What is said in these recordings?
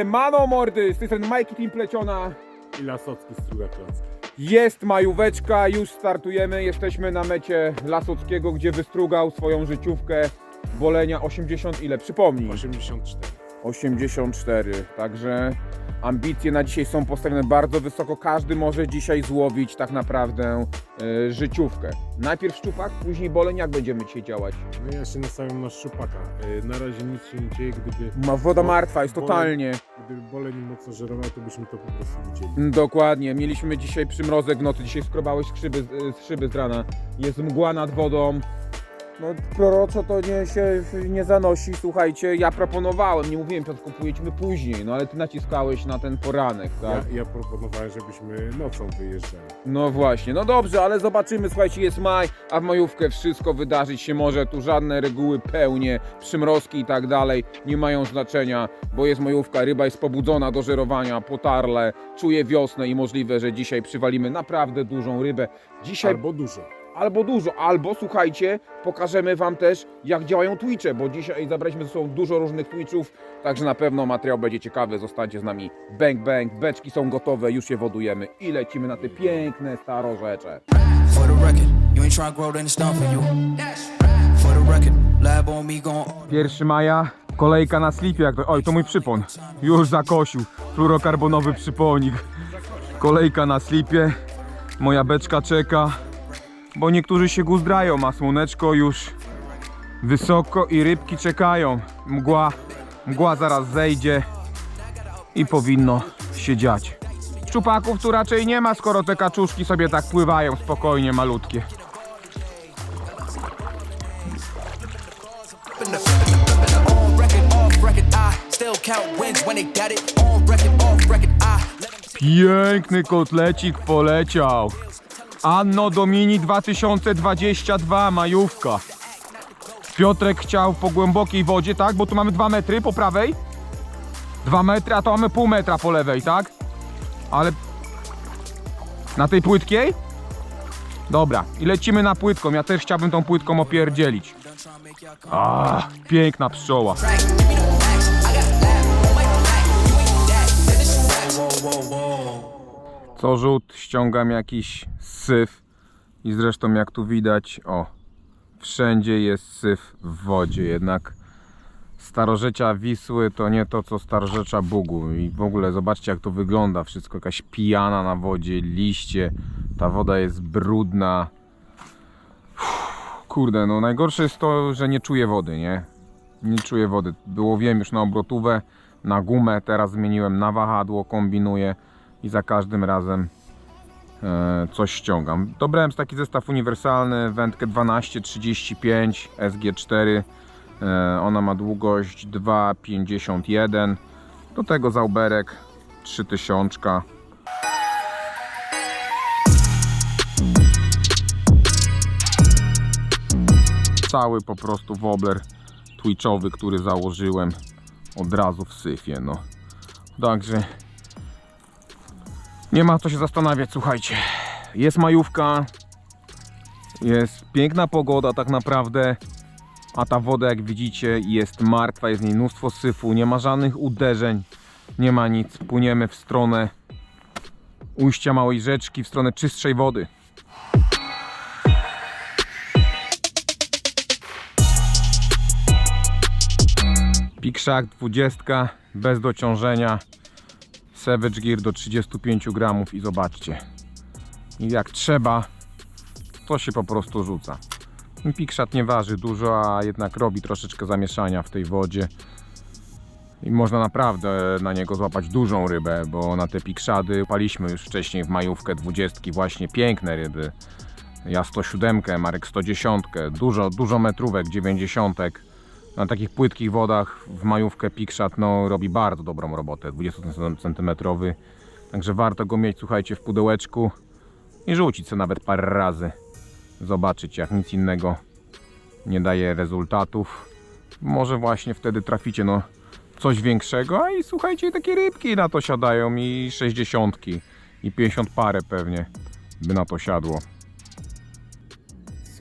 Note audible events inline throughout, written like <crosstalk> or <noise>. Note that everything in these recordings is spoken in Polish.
Siemano mordy, z tej strony Majki Team Pleciona. I Lasocki struga klocka. Jest majóweczka, już startujemy. Jesteśmy na mecie Lasockiego, gdzie wystrugał swoją życiówkę bolenia 80 ile? Przypomnij. 84. 84, także ambicje na dzisiaj są postawione bardzo wysoko. Każdy może dzisiaj złowić tak naprawdę e, życiówkę. Najpierw szczupak, później boleń. Jak będziemy dzisiaj działać? No ja się nastawiam na szczupaka. Y, Na razie nic się nie dzieje, gdyby, Ma woda martwa, jest Boleń. totalnie. gdyby boleń mocno żerował, to byśmy to po prostu widzieli. Mm, Dokładnie, mieliśmy dzisiaj przymrozek w nocy, dzisiaj skrobałeś szyby, z szyby z rana, jest mgła nad wodą. No proroczo to nie się nie zanosi, słuchajcie, ja proponowałem, nie mówiłem, to kupujemy później, no ale ty naciskałeś na ten poranek, tak? Ja, ja proponowałem, żebyśmy nocą wyjeżdżali. No właśnie, no dobrze, ale zobaczymy, słuchajcie, jest maj, a w majówkę wszystko wydarzyć się może, tu żadne reguły pełnie, przymrozki i tak dalej nie mają znaczenia, bo jest majówka, ryba jest pobudzona do żerowania, potarle, czuje wiosnę i możliwe, że dzisiaj przywalimy naprawdę dużą rybę. Dzisiaj Albo dużo. Albo dużo, albo słuchajcie, pokażemy Wam też jak działają Twitche, bo dzisiaj zabraliśmy ze sobą dużo różnych Twitchów, także na pewno materiał będzie ciekawy, zostańcie z nami. Bang, bang, beczki są gotowe, już je wodujemy i lecimy na te piękne starorzecze. 1 maja, kolejka na slipie, jak to, oj to mój przypon, już zakosił, fluorokarbonowy przyponik, kolejka na slipie, moja beczka czeka, bo niektórzy się guzdrają, a słoneczko już wysoko i rybki czekają, mgła, mgła zaraz zejdzie i powinno się dziać. Szczupaków tu raczej nie ma, skoro te kaczuszki sobie tak pływają spokojnie, malutkie. Piękny kotlecik poleciał. Anno Domini 2022, majówka. Piotrek chciał po głębokiej wodzie, tak? Bo tu mamy 2 metry po prawej. 2 metry, a to mamy pół metra po lewej, tak? Ale na tej płytkiej? Dobra, i lecimy na płytką. Ja też chciałbym tą płytką opierdzielić. A, piękna pszczoła. whoa, whoa. Co rzut ściągam jakiś syf i zresztą jak tu widać, o, wszędzie jest syf w wodzie, jednak starorzecia Wisły to nie to co starorzecza Bugu i w ogóle zobaczcie jak to wygląda wszystko, jakaś pijana na wodzie, liście, ta woda jest brudna. Kurde, no najgorsze jest to, że nie czuję wody, nie? Nie czuję wody. Było wiem już na obrotówę, na gumę, teraz zmieniłem na wahadło, kombinuję i za każdym razem e, coś ściągam. Dobrałem taki zestaw uniwersalny, wędkę 12-35 SG4. E, ona ma długość 2,51. Do tego zauberek 3000. Cały po prostu wobler twitchowy, który założyłem od razu w syfie. No. Także nie ma co się zastanawiać, słuchajcie. Jest majówka, jest piękna pogoda tak naprawdę, a ta woda jak widzicie jest martwa, jest w niej mnóstwo syfu, nie ma żadnych uderzeń, nie ma nic. Płyniemy w stronę ujścia małej rzeczki, w stronę czystszej wody. Pikszak 20 bez dociążenia. Savage Gear do 35 gramów i zobaczcie. I jak trzeba, to się po prostu rzuca. Pikszat nie waży dużo, a jednak robi troszeczkę zamieszania w tej wodzie. I można naprawdę na niego złapać dużą rybę, bo na te pikszady paliśmy już wcześniej w majówkę 20 właśnie piękne ryby. Ja 107, Marek 110, dużo, dużo metrówek 90. Na takich płytkich wodach w majówkę Pikszat no, robi bardzo dobrą robotę, 20 cm. Także warto go mieć, słuchajcie, w pudełeczku i rzucić sobie nawet parę razy. Zobaczyć, jak nic innego nie daje rezultatów. Może właśnie wtedy traficie no, coś większego, a i słuchajcie, takie rybki na to siadają i 60 i 50 parę pewnie by na to siadło.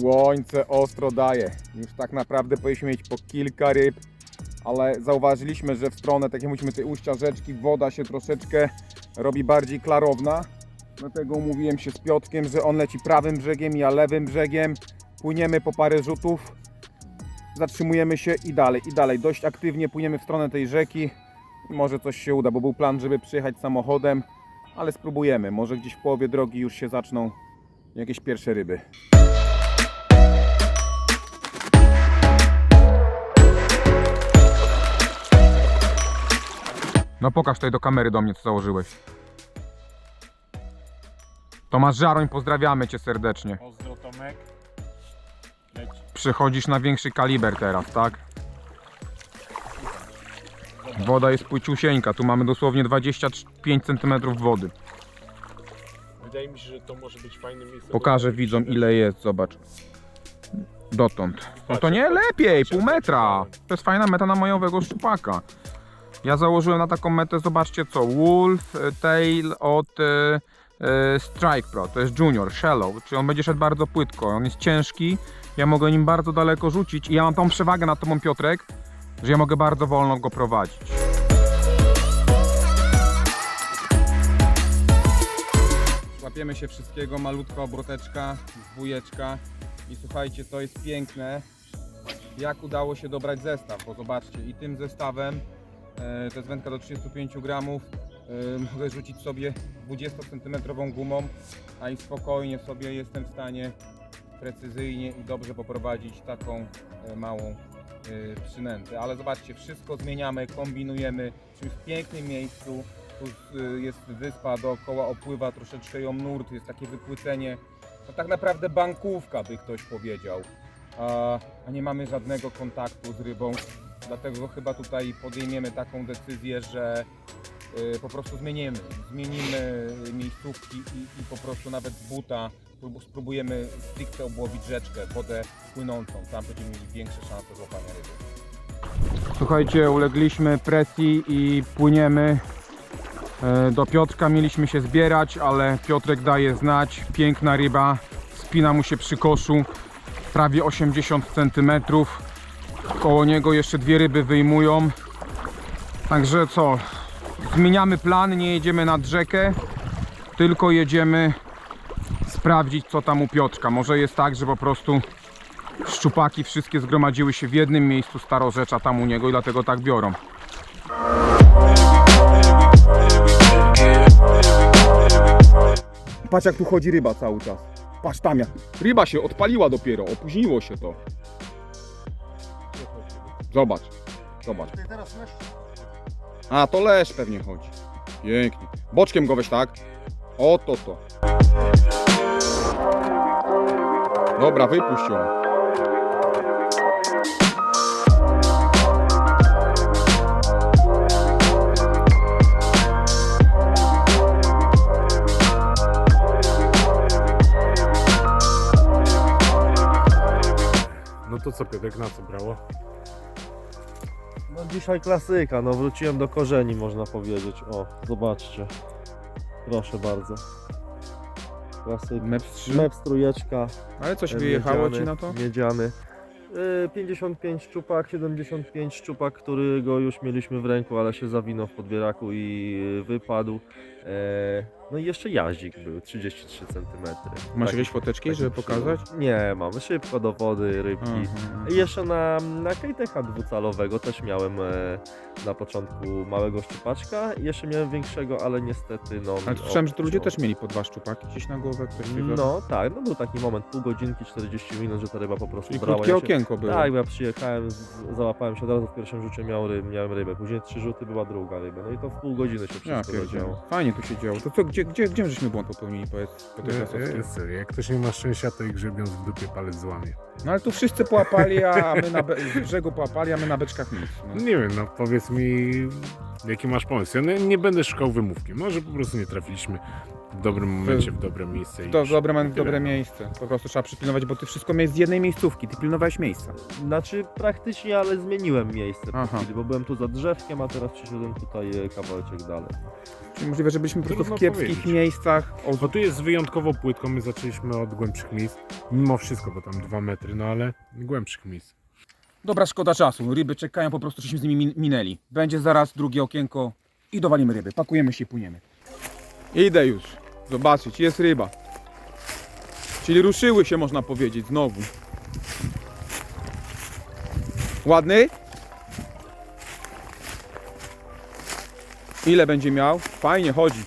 Słońce ostro daje. Już tak naprawdę powinniśmy mieć po kilka ryb, ale zauważyliśmy, że w stronę, tak jak tej ujścia rzeczki, woda się troszeczkę robi bardziej klarowna. Dlatego umówiłem się z Piotkiem, że on leci prawym brzegiem, ja lewym brzegiem. Płyniemy po parę rzutów, zatrzymujemy się i dalej, i dalej. Dość aktywnie płyniemy w stronę tej rzeki. Może coś się uda, bo był plan, żeby przyjechać samochodem, ale spróbujemy. Może gdzieś w połowie drogi już się zaczną jakieś pierwsze ryby. No pokaż tutaj do kamery do mnie, co założyłeś. Tomasz Żaroń, pozdrawiamy Cię serdecznie. Pozdro Tomek. Leć. Przychodzisz na większy kaliber teraz, tak? Woda jest płyciusieńka, tu mamy dosłownie 25 cm wody. Wydaje mi się, że to może być fajne miejsce. Pokażę widzom ile jest, zobacz. Dotąd. No to nie lepiej, pół metra. To jest fajna meta na majowego szczupaka. Ja założyłem na taką metę, zobaczcie co, Wolf e, Tail od e, e, Strike Pro, to jest Junior, Shallow, czyli on będzie szedł bardzo płytko, on jest ciężki, ja mogę nim bardzo daleko rzucić i ja mam tą przewagę nad tobą Piotrek, że ja mogę bardzo wolno go prowadzić. Łapiemy się wszystkiego, malutka obroteczka, dwójeczka i słuchajcie, to jest piękne, jak udało się dobrać zestaw, bo zobaczcie, i tym zestawem, to jest wędka do 35 gramów, e, mogę rzucić sobie 20 cm gumą, a i spokojnie sobie jestem w stanie precyzyjnie i dobrze poprowadzić taką e, małą e, przynętę. Ale zobaczcie, wszystko zmieniamy, kombinujemy, czyli w pięknym miejscu, tu jest wyspa dookoła, opływa troszeczkę ją nurt, jest takie wypłycenie. No tak naprawdę bankówka by ktoś powiedział. A nie mamy żadnego kontaktu z rybą. Dlatego chyba tutaj podejmiemy taką decyzję, że y, po prostu zmienimy. Zmienimy miejscówki i, i po prostu nawet z buta prób- spróbujemy stricte obłowić rzeczkę, wodę płynącą. Tam będziemy mieli większe szanse złapania ryby. Słuchajcie, ulegliśmy presji i płyniemy E, Do Piotrka mieliśmy się zbierać, ale Piotrek daje znać. Piękna ryba, spina mu się przy koszu, prawie 80 cm. Koło niego jeszcze dwie ryby wyjmują. Także co, zmieniamy plan, nie jedziemy nad rzekę, tylko jedziemy sprawdzić co tam u Piotrka. Może jest tak, że po prostu szczupaki wszystkie zgromadziły się w jednym miejscu starorzecza tam u niego i dlatego tak biorą. Patrz jak tu chodzi ryba cały czas. Patrz tam jak. Ryba się odpaliła dopiero, opóźniło się to. Zobacz. Zobacz. A to lesz pewnie chodzi. Pięknie. Boczkiem go weź tak. Oto to. Dobra, wypuść ją. No to co Piotrek, na co brało? No dzisiaj klasyka, no wróciłem do korzeni można powiedzieć. O, zobaczcie. Proszę bardzo. Klasyka. Meps 3. Meps trójeczka. Ale coś wyjechało ci na to? Miedziany. Y, 55 szczupak, 75 szczupak, którego już mieliśmy w ręku, ale się zawinął w podbieraku i y, wypadł. E, No i jeszcze jaździk był, 33 cm. Masz jakieś foteczki, żeby pokazać? Nie, mamy szybko do wody, rybki. Aha. I jeszcze na, na KTH dwucalowego też miałem e, na początku małego szczupaczka i jeszcze miałem większego, ale niestety no... Ale mi słyszałem, że to ludzie obciął. też mieli po dwa szczupaki gdzieś na głowę. Ktoś no, No tak, no był taki moment, pół godzinki, 40 minut, że ta ryba po prostu Czyli brała. krótkie Ja się- okienko było. Tak, bo ja przyjechałem, z, załapałem się od razu w pierwszym rzucie, miał ryb, miałem rybę, później trzy rzuty, była druga ryba, no i to w pół godziny się Ja wszystko pierdzielę. zadziało. Fajnie tu się działo. To co, gdzie, gdzie, gdzie żeśmy błąd popełnili, powiedz, po tej Krasowskiej? Serio, jak ktoś nie ma szczęścia, to i grzebiąc w dupie palec złamie. No ale tu wszyscy połapali, a my na be- z brzegu połapali, a my na beczkach nic. No. Nie wiem, no powiedz mi, jaki masz pomysł. Ja nie, nie będę szukał wymówki. Może po prostu nie trafiliśmy w dobrym momencie, w dobre miejsce. i To już dobre, tyle. dobre miejsce. Po prostu trzeba przypilnować, bo ty wszystko miałeś z jednej miejscówki, ty pilnowałeś miejsca. Znaczy praktycznie, ale zmieniłem miejsce po Aha. chwili, bo byłem tu za drzewkiem, a teraz przyszedłem tutaj e, kawałeczek dalej. Czyli możliwe, że byliśmy po prostu w Trudno kiepskich powiedzieć. miejscach. O, Bo tu jest wyjątkowo płytko, my zaczęliśmy od głębszych miejsc. Mimo wszystko, bo tam dwa metry, no ale głębszych miejsc. Dobra, szkoda czasu. Ryby czekają po prostu, żeśmy z nimi min- minęli. Będzie zaraz drugie okienko i dowalimy ryby. Pakujemy się i płyniemy. Idę już. Zobaczyć, jest ryba. Czyli ruszyły się, można powiedzieć, znowu. Ładny? Ile będzie miał? Fajnie chodzi.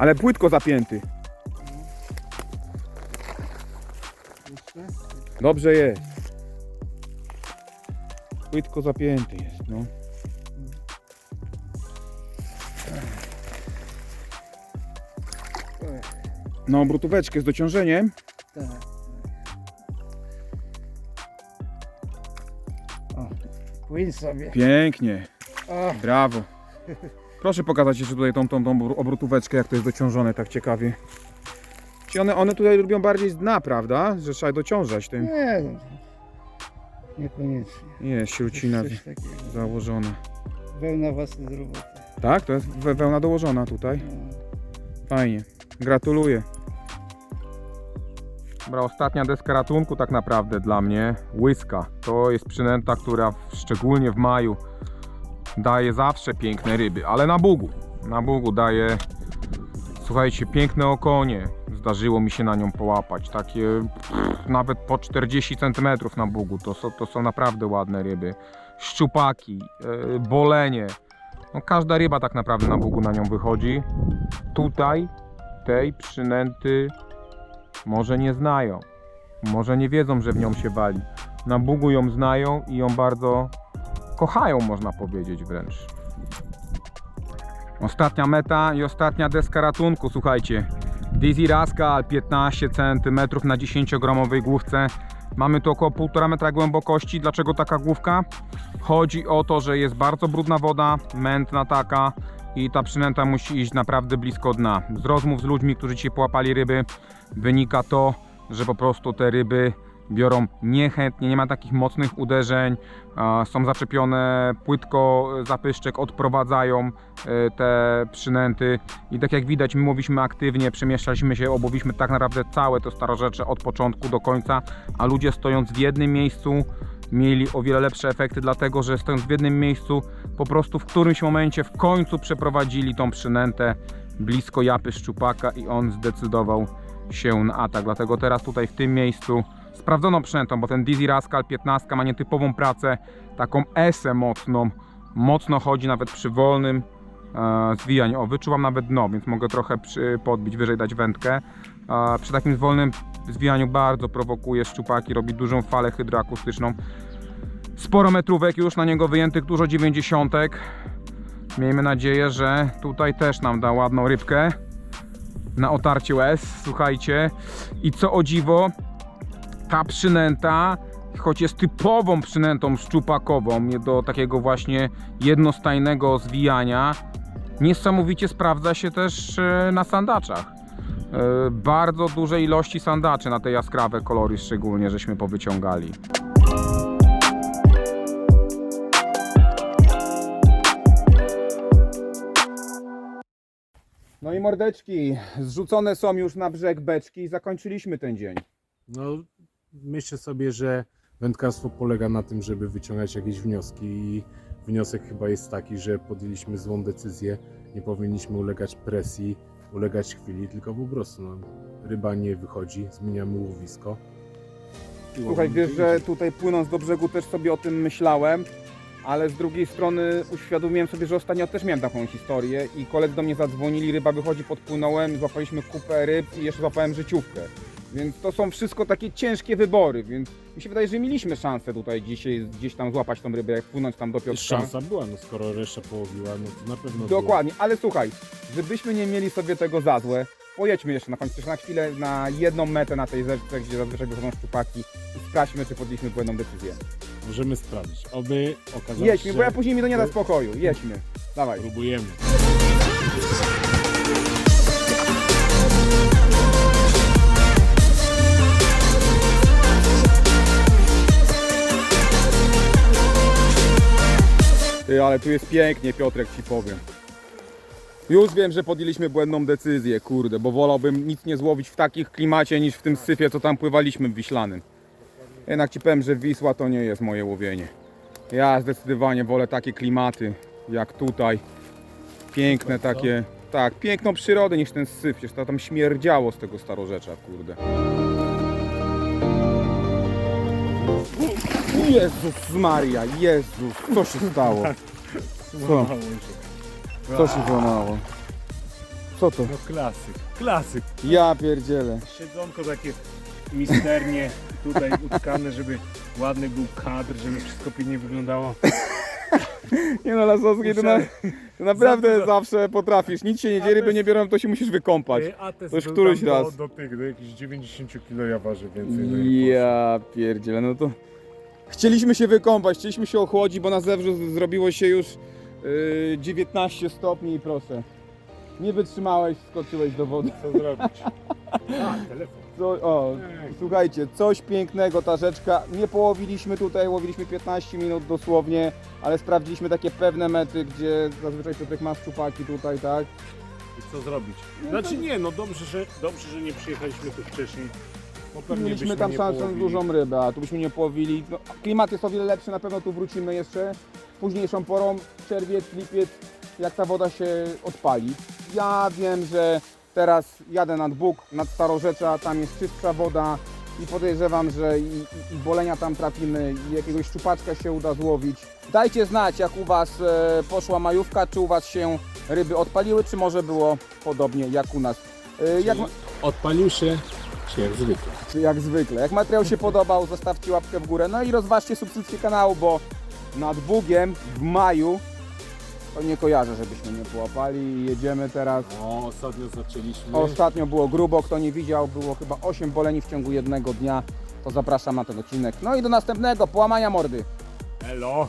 Ale płytko zapięty. Dobrze jest. Płytko zapięty jest, no. No, brutóweczkę z dociążeniem. Tak. Płyń sobie. Pięknie. O, Brawo. <laughs> Proszę pokazać jeszcze tutaj tą, tą, tą obrotóweczkę, jak to jest dociążone tak ciekawie. Czy one, one tutaj lubią bardziej z dna, prawda? Że trzeba dociążać tym. nie, no, niekoniecznie. Jest śrucina Coś takiego. założona. Wełna własna z roboty. Tak? To jest we- wełna dołożona tutaj. No. Fajnie. Gratuluję. Dobra, ostatnia deska ratunku tak naprawdę dla mnie. Łyska. To jest przynęta, która w, szczególnie w maju daje zawsze piękne ryby, ale na Bugu. Na Bugu daje, słuchajcie, piękne okonie. Zdarzyło mi się na nią połapać. Takie pff, nawet po 40 cm na Bugu. To są, to są naprawdę ładne ryby. Szczupaki, yy, bolenie. No, każda ryba tak naprawdę na Bugu na nią wychodzi. Tutaj tej przynęty może nie znają. Może nie wiedzą, że w nią się wali. Na Bugu ją znają i ją bardzo kochają, można powiedzieć wręcz. Ostatnia meta i ostatnia deska ratunku, słuchajcie. Dizzy Rascal 15 cm na 10-gramowej główce. Mamy tu około 1,5 metra głębokości. Dlaczego taka główka? Chodzi o to, że jest bardzo brudna woda, mętna taka i ta przynęta musi iść naprawdę blisko dna. Z rozmów z ludźmi, którzy dzisiaj połapali ryby, wynika to, że po prostu te ryby biorą niechętnie, nie ma takich mocnych uderzeń, są zaczepione, płytko zapyszczek odprowadzają e, te przynęty i tak jak widać, my mówiliśmy aktywnie, przemieszczaliśmy się, obłowiliśmy tak naprawdę całe to starorzecze od początku do końca, a ludzie stojąc w jednym miejscu mieli o wiele lepsze efekty, dlatego że stojąc w jednym miejscu, po prostu w którymś momencie w końcu przeprowadzili tą przynętę blisko japy szczupaka i on zdecydował się na atak. Dlatego teraz tutaj w tym miejscu sprawdzoną przynętą, bo ten Dizzy Rascal 15 ma nietypową pracę, taką esę mocną, mocno chodzi nawet przy wolnym e, zwijaniu. O, wyczuwam nawet dno, więc mogę trochę przy, podbić, wyżej dać wędkę. E, przy takim wolnym zwijaniu bardzo prowokuje szczupaki, robi dużą falę hydroakustyczną. Sporo metrówek już na niego wyjętych, dużo dziewięćdziesiątek. Miejmy nadzieję, że tutaj też nam da ładną rybkę na otarcie łez, słuchajcie. I co o dziwo, ta przynęta, choć jest typową przynętą szczupakową, do takiego właśnie jednostajnego zwijania, niesamowicie sprawdza się też e, na sandaczach. E, Bardzo duże ilości sandaczy na te jaskrawe kolory szczególnie, żeśmy powyciągali. No i mordeczki, zrzucone są już na brzeg beczki i zakończyliśmy ten dzień. No, myślę sobie, że wędkarstwo polega na tym, żeby wyciągać jakieś wnioski i wniosek chyba jest taki, że podjęliśmy złą decyzję, nie powinniśmy ulegać presji, ulegać chwili, tylko po prostu no, ryba nie wychodzi, zmieniamy łowisko. Słuchaj, wiesz, że tutaj płynąc do brzegu też sobie o tym myślałem, ale z drugiej strony uświadomiłem sobie, że ostatnio też miałem taką historię i koledzy do mnie zadzwonili, ryba wychodzi, podpłynąłem, złapaliśmy kupę ryb i jeszcze złapałem życiówkę. Więc to są wszystko takie ciężkie wybory, więc mi się wydaje, że mieliśmy szansę tutaj dzisiaj gdzieś tam złapać tą rybę, jak płynąć tam do Piotrka. Szansa była, no skoro reszta połowiła, no to na pewno. Dokładnie, ale słuchaj, żebyśmy nie mieli sobie tego za złe, pojedźmy jeszcze na końcu, na chwilę na jedną metę na tej rzece, gdzie zazwyczaj wychodzą szczupaki i sprawdźmy, czy podjęliśmy błędną decyzję. Możemy sprawdzić. Oby okazało Jedźmy, się, bo ja później mi to nie da spokoju. Jedźmy. Dawaj. próbujemy. Ty, ale tu jest pięknie, Piotrek, ci powiem. Już wiem, że podjęliśmy błędną decyzję, kurde, bo wolałbym nic nie złowić w takich klimacie niż w tym syfie, co tam pływaliśmy w Wiślanym. Jednak ci powiem, że Wisła to nie jest moje łowienie. Ja zdecydowanie wolę takie klimaty jak tutaj. Piękne takie, tak, piękną przyrodę niż ten syf. Przecież to tam śmierdziało z tego starorzecza, kurde. Jezus Maria, Jezus, co się stało? Co? Co się złamało? Co to? No klasyk, klasyk. Ja pierdzielę. Siedzonko takie misternie tutaj utkane, żeby ładny był kadr, żeby wszystko pięknie wyglądało. Nie no, Lasowski, to, na, to naprawdę zawsze potrafisz. Nic się nie dzieje, ryby nie biorą, to się musisz wykąpać. A To już któryś do, raz. Do tych, do jakichś 90 kg ja ważę więcej. no i Ja pierdzielę, no to... Chcieliśmy się wykąpać, chcieliśmy się ochłodzić, bo na zewnątrz zrobiło się już yy, 19 stopni i proszę. Nie wytrzymałeś, skoczyłeś do wody. Co zrobić? <laughs> A, telefon. Co, o, słuchajcie, coś pięknego ta rzeczka. Nie połowiliśmy tutaj, łowiliśmy 15 minut dosłownie, ale sprawdziliśmy takie pewne mety, gdzie zazwyczaj Piotrek ma szczupaki tutaj, tak? I co zrobić? Znaczy nie, no dobrze, że, dobrze, że nie przyjechaliśmy tu wcześniej. Pewnie Mieliśmy tam szansę dużą rybę, a tu byśmy nie połowili. No, klimat jest o wiele lepszy, na pewno tu wrócimy jeszcze późniejszą porą, czerwiec, lipiec, jak ta woda się odpali. Ja wiem, że teraz jadę nad Bóg, nad Starorzecza, tam jest czystsza woda i podejrzewam, że i, i, i bolenia tam trafimy i jakiegoś szczupaczka się uda złowić. Dajcie znać, jak u Was e, poszła majówka, czy u Was się ryby odpaliły, czy może było podobnie jak u nas. E, jak, Odpalił się, czy jak zwykle. jak zwykle. Jak materiał się podobał, zostawcie łapkę w górę. No i rozważcie subskrypcję kanału, bo nad Bugiem w maju to nie kojarzę, żebyśmy nie połapali. Jedziemy teraz. O, ostatnio zaczęliśmy. Ostatnio było grubo, kto nie widział, było chyba 8 boleni w ciągu jednego dnia. To zapraszam na ten odcinek. No i do następnego, połamania mordy. Elo.